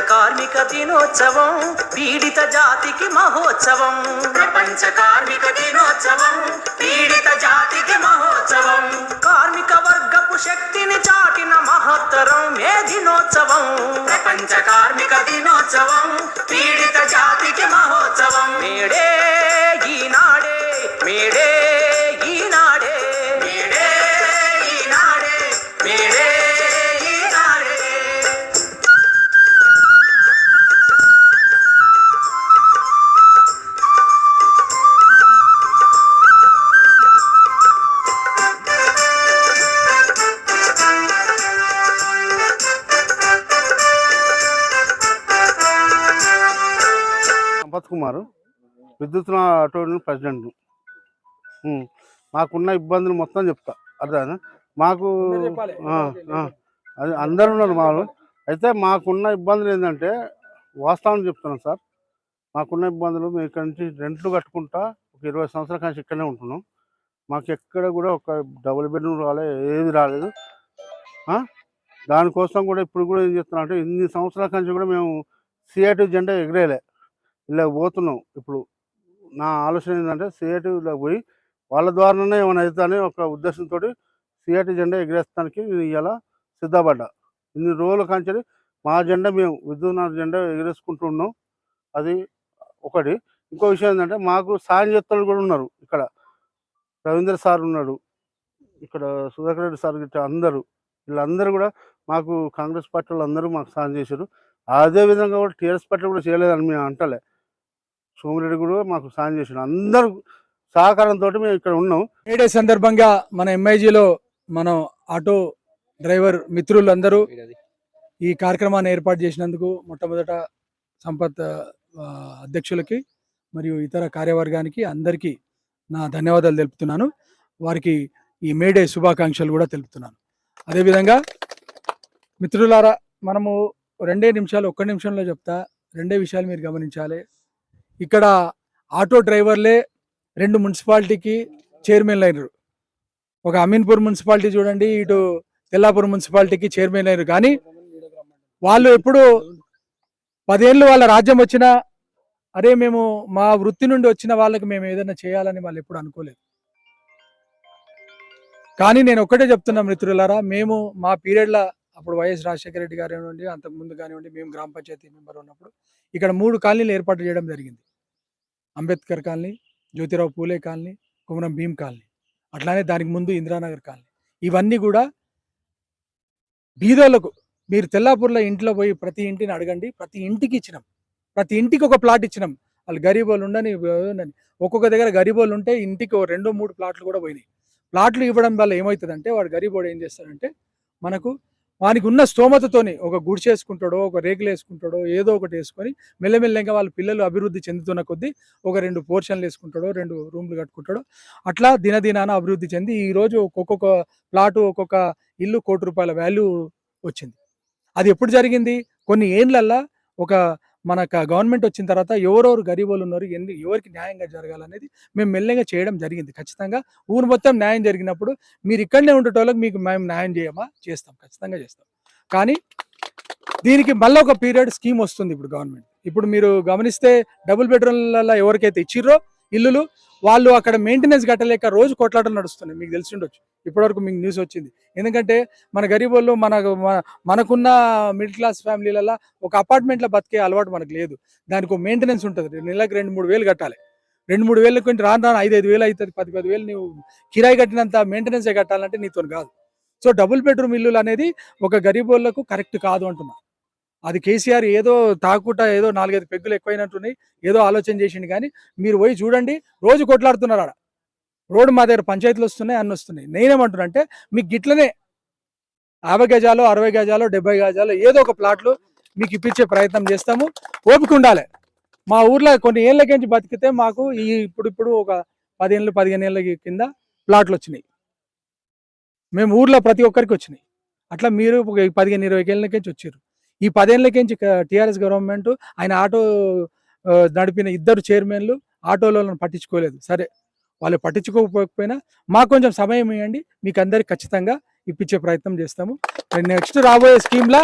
కార్మిక దినోత్సవం పీడిత జాతికి మహోత్సవం. ప్రపంచ కార్మిక దినోత్సవం పీడిత జాతికి మహోత్సవం కుమార్ విద్యుత్ ఆటో ప్రెసిడెంట్. మాకున్న ఇబ్బందులు మొత్తం చెప్తా. అర్థమైనా మాకు అది అందరూ ఉన్నారు మాకు అయితే మాకున్న ఇబ్బందులు ఏంటంటే వాస్తవం చెప్తున్నాం సార్. మాకున్న ఇబ్బందులు మేము ఇక్కడ నుంచి రెంట్లు కట్టుకుంటా ఒక ఇరవై సంవత్సరాల కానీ ఇక్కడనే ఉంటున్నాం. మాకు ఎక్కడ కూడా ఒక డబుల్ బెడ్రూమ్ రాలేదు ఏది రాలేదు? దానికోసం కూడా ఇప్పుడు కూడా ఏం చేస్తున్నాం అంటే ఇన్ని సంవత్సరాల నుంచి కూడా మేము సిఐటి జెండా ఎగరేయలే ఇలా పోతున్నాం. ఇప్పుడు నా ఆలోచన ఏంటంటే సిఐటిలో పోయి వాళ్ళ ద్వారానే ఏమైనా అవుతానే ఒక ఉద్దేశంతో సిఐటి జెండా ఎగరేస్తానికి నేను ఇలా సిద్ధపడ్డా. ఇన్ని రోజుల కాంచి మా జెండా మేము విద్యుత్ జెండా ఎగిరేసుకుంటున్నాం అది ఒకటి. ఇంకో విషయం ఏంటంటే మాకు సాయం చేత్తలు కూడా ఉన్నారు ఇక్కడ. రవీంద్ర సార్ ఉన్నాడు. ఇక్కడ సుధాకర్ రెడ్డి సార్ గిట్ట అందరూ. వీళ్ళందరూ కూడా మాకు కాంగ్రెస్ పార్టీ వాళ్ళందరూ మాకు సాయం చేశారు. అదే విధంగా కూడా టీఆర్ఎస్ పార్టీ కూడా చేయలేదని మేము అంటలే. సోమిరెడ్డి కూడా మాకు సాయం చేసిన అందరూ సహకారంతో మేము ఇక్కడ ఉన్నాం. మేడే సందర్భంగా మన ఎంఐజీలో మనం ఆటో డ్రైవర్ మిత్రులందరూ ఈ కార్యక్రమాన్ని ఏర్పాటు చేసినందుకు మొట్టమొదట సంపత్ అధ్యక్షులకి మరియు ఇతర కార్యవర్గానికి అందరికీ నా ధన్యవాదాలు తెలుపుతున్నాను. వారికి ఈ మేడే శుభాకాంక్షలు కూడా తెలుపుతున్నాను. అదేవిధంగా మిత్రులారా మనము రెండే నిమిషాలు ఒక్క నిమిషంలో చెప్తా. రెండే విషయాలు మీరు గమనించాలి. ఇక్కడ ఆటో డ్రైవర్లే రెండు మున్సిపాలిటీకి చైర్మన్లు అయినారు. ఒక అమీన్పూర్ మున్సిపాలిటీ చూడండి ఇటు తెల్లాపూర్ మున్సిపాలిటీకి చైర్మన్ అయినారు. కానీ వాళ్ళు ఎప్పుడు పదేళ్ళు వాళ్ళ రాజ్యం వచ్చినా అరే మేము మా వృత్తి నుండి వచ్చిన వాళ్ళకి మేము ఏదైనా చేయాలని వాళ్ళు ఎప్పుడు అనుకోలేదు. కానీ నేను ఒక్కటే చెప్తున్నా మిత్రులారా మేము మా పీరియడ్ల అప్పుడు వైఎస్ రాజశేఖర రెడ్డి గారు కానివ్వండి అంతకు ముందు కానివ్వండి మేము గ్రామ పంచాయతీ మెంబర్ ఉన్నప్పుడు ఇక్కడ మూడు కాలనీలు ఏర్పాటు చేయడం జరిగింది. Ambedkar colony Jyotirao Phule colony Kumaram Bheem colony. అట్లానే దానికి ముందు ఇందిరానగర్ కాలనీ. ఇవన్నీ కూడా బీదోలకు మీరు తెల్లాపూర్లో ఇంట్లో పోయి ప్రతి ఇంటిని అడగండి ప్రతి ఇంటికి ఇచ్చినాం. ప్రతి ఇంటికి ఒక ప్లాట్ ఇచ్చినాం. వాళ్ళు గరీబ్ ఉండని ఉండని. ఒక్కొక్క దగ్గర గరీబ్ ఉంటే ఇంటికి రెండు మూడు ప్లాట్లు కూడా పోయినాయి. ప్లాట్లు ఇవ్వడం వల్ల ఏమవుతుందంటే వాడు గరీబోడు ఏం చేస్తాడంటే మనకు వానికి ఉన్న స్తోమతతోని ఒక గుడి చేసుకుంటాడో ఒక రేకులు వేసుకుంటాడో ఏదో ఒకటి వేసుకొని మెల్లమెల్లగా వాళ్ళ పిల్లలు అభివృద్ధి చెందుతున్న కొద్దీ ఒక రెండు పోర్షన్లు వేసుకుంటాడో రెండు రూమ్లు కట్టుకుంటాడో అట్లా దినదినాన అభివృద్ధి చెంది ఈ రోజు ఒక్కొక్క ప్లాటు ఒక్కొక్క ఇల్లు కోటి రూపాయల వాల్యూ వచ్చింది. అది ఎప్పుడు జరిగింది? కొన్ని ఏండ్లల్లా ఒక మనకు గవర్నమెంట్ వచ్చిన తర్వాత ఎవరెవరు గరీబులు ఉన్నారు ఎన్ని ఎవరికి న్యాయంగా జరగాలనేది మేము మెల్లగా చేయడం జరిగింది. ఖచ్చితంగా ఊరు మొత్తం న్యాయం జరిగినప్పుడు మీరు ఇక్కడనే ఉండేటోళ్ళకి మీకు మేము న్యాయం చేయమా? చేస్తాం. ఖచ్చితంగా చేస్తాం. కానీ దీనికి మళ్ళీ ఒక పీరియడ్ స్కీమ్ వస్తుంది ఇప్పుడు గవర్నమెంట్. ఇప్పుడు మీరు గమనిస్తే డబుల్ బెడ్రూమ్లలో ఎవరికైతే ఇచ్చిర్రో ఇల్లులు వాళ్ళు అక్కడ మెయింటెనెన్స్ కట్టలేక రోజు కొట్లాటలు నడుస్తున్నాయి. మీకు తెలిసి ఉండొచ్చు. ఇప్పటివరకు మీకు న్యూస్ వచ్చింది. ఎందుకంటే మన గరీబ్ వాళ్ళు మన మనకున్న మిడిల్ క్లాస్ ఫ్యామిలీలలో ఒక అపార్ట్మెంట్లో బతికే అలవాటు మనకు లేదు. దానికి ఒక మెయింటెనెన్స్ ఉంటుంది. నెలకు రెండు మూడు వేలు కట్టాలి. రెండు మూడు వేలు కొంచెం రాను రాను ఐదు ఐదు వేలు అవుతుంది. పది పది వేలు నువ్వు కిరాయి కట్టినంత మెయింటెనెన్స్ కట్టాలంటే నీతో కాదు. సో డబుల్ బెడ్రూమ్ ఇల్లులు అనేది ఒక గరీబ్ వాళ్ళకు కరెక్ట్ కాదు అంటున్నా. అది కేసీఆర్ ఏదో తాకుట ఏదో నాలుగైదు పెగ్గులు ఎక్కువైనట్టున్నాయి ఏదో ఆలోచన చేసిండు కానీ మీరు పోయి చూడండి రోజు కొట్లాడుతున్నారు ఆడ. రోడ్డు మా దగ్గర పంచాయతీలు వస్తున్నాయి అన్ని వస్తున్నాయి. నేనేమంటున్నా అంటే మీకు గిట్లనే యాభై గజాలు అరవై గజాలు డెబ్బై గజాలు ఏదో ఒక ప్లాట్లు మీకు ఇప్పించే ప్రయత్నం చేస్తాము. ఓపిక ఉండాలి. మా ఊర్లో కొన్ని ఏళ్ళకించి బతికితే మాకు ఈ ఇప్పుడు ఇప్పుడు ఒక పదిహేను పదిహేను ఏళ్ళ కింద ప్లాట్లు వచ్చినాయి. మేము ఊర్లో ప్రతి ఒక్కరికి వచ్చినాయి. అట్లా మీరు ఒక పదిహేను ఇరవై ఏళ్ళకించి వచ్చారు. ఈ పదేళ్ళకించి టీఆర్ఎస్ గవర్నమెంట్ ఆయన ఆటో నడిపిన ఇద్దరు చైర్మన్లు ఆటోలను పట్టించుకోలేదు. సరే వాళ్ళు పట్టించుకోకపోకపోయినా మాకు కొంచెం సమయం ఇవ్వండి. మీకు అందరికి ఖచ్చితంగా ఇప్పించే ప్రయత్నం చేస్తాము. నెక్స్ట్ రాబోయే స్కీమ్లా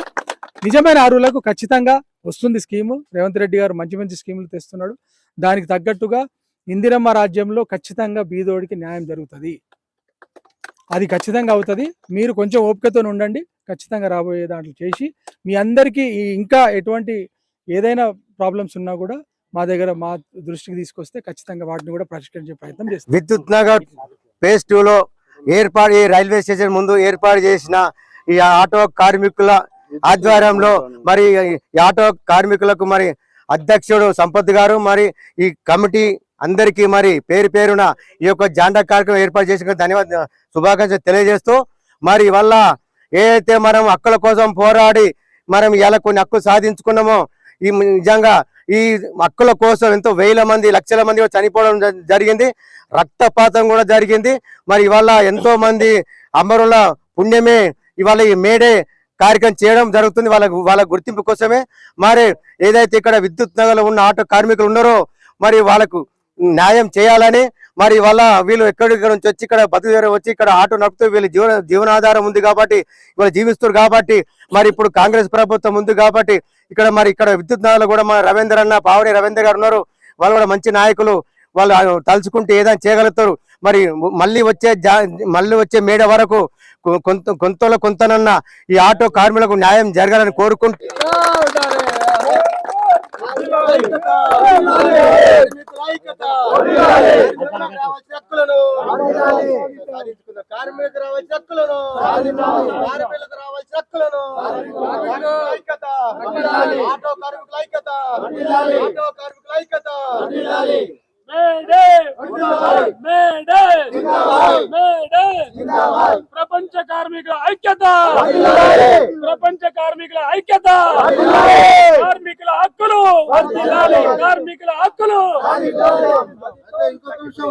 నిజమైన అరువులకు ఖచ్చితంగా వస్తుంది స్కీము. రేవంత్ రెడ్డి గారు మంచి మంచి స్కీములు తెస్తున్నాడు. దానికి తగ్గట్టుగా ఇందిరమ్మ రాజ్యంలో ఖచ్చితంగా బీదోడికి న్యాయం జరుగుతుంది. అది ఖచ్చితంగా అవుతుంది. మీరు కొంచెం ఓపికతో ఉండండి. ఖచ్చితంగా రాబోయే దాంట్లో చేసి మీ అందరికీ ఇంకా ఎటువంటి ఏదైనా ప్రాబ్లమ్స్ ఉన్నా కూడా మా దగ్గర మా దృష్టికి తీసుకొస్తే ఖచ్చితంగా వాటిని కూడా పరిష్కరించే ప్రయత్నం చేస్తాం. విద్యుత్ నగర్ ఫేజ్ టూలో ఏర్పాటు ఈ రైల్వే స్టేషన్ ముందు ఏర్పాటు చేసిన ఈ ఆటో కార్మికుల ఆధ్వర్యంలో మరి ఈ ఆటో కార్మికులకు మరి అధ్యక్షుడు సంపత్ గారు మరి ఈ కమిటీ అందరికీ మరి పేరు పేరున ఈ యొక్క జాండా కార్యక్రమం ఏర్పాటు చేసిన ధన్యవాద శుభాకాంక్షలు తెలియజేస్తూ మరి వల్ల ఏదైతే మనం హక్కుల కోసం పోరాడి మనం ఇలా కొన్ని హక్కులు సాధించుకున్నామో ఈ నిజంగా ఈ హక్కుల కోసం ఎంతో వేల మంది లక్షల మంది చనిపోవడం జ- జరిగింది. రక్తపాతం కూడా జరిగింది. మరి ఇవాళ ఎంతో మంది అమరుల పుణ్యమే ఇవాళ ఈ మేడే కార్యక్రమం చేయడం జరుగుతుంది. వాళ్ళ వాళ్ళ గుర్తింపు కోసమే. మరి ఏదైతే ఇక్కడ విద్యుత్ నగర్లో ఉన్న ఆటో కార్మికులు ఉన్నారో మరి వాళ్ళకు న్యాయం చేయాలని మరి వాళ్ళ వీళ్ళు ఎక్కడిక్కడ నుంచి వచ్చి ఇక్కడ బతుకు వచ్చి ఇక్కడ ఆటో నడుపుతూ వీళ్ళ జీవన జీవనాధారం ఉంది కాబట్టి వీళ్ళు జీవిస్తారు కాబట్టి మరి ఇప్పుడు కాంగ్రెస్ ప్రభుత్వం ఉంది కాబట్టి ఇక్కడ మరి ఇక్కడ విద్యుత్ నాయకులు కూడా మా రవీందర్ అన్న పావని రవీందర్ గారు ఉన్నారు. వాళ్ళు కూడా మంచి నాయకులు. వాళ్ళు తలుచుకుంటే ఏదైనా చేయగలుగుతారు. మరి మళ్ళీ వచ్చే జా- మళ్ళీ వచ్చే మేడ వరకు కొంత కొంతలో కొంతనన్న ఈ ఆటో కార్మికులకు న్యాయం జరగాలని కోరుకుంటూ కార్మికులకు రావాల్సిన హక్కులను కార్మికులకు రావాల్సిన హక్కులను ఐక్యత ఆటో కార్మికుల ఐక్యత ఆటో కార్మికుల ఐక్యత మేడే మేడే మేడే ప్రపంచ కార్మికుల ఐక్యత! ప్రపంచ కార్మికుల ఐక్యత! కార్మికుల హక్కులు! కార్మికుల హక్కులు! ఇంకొక విషయం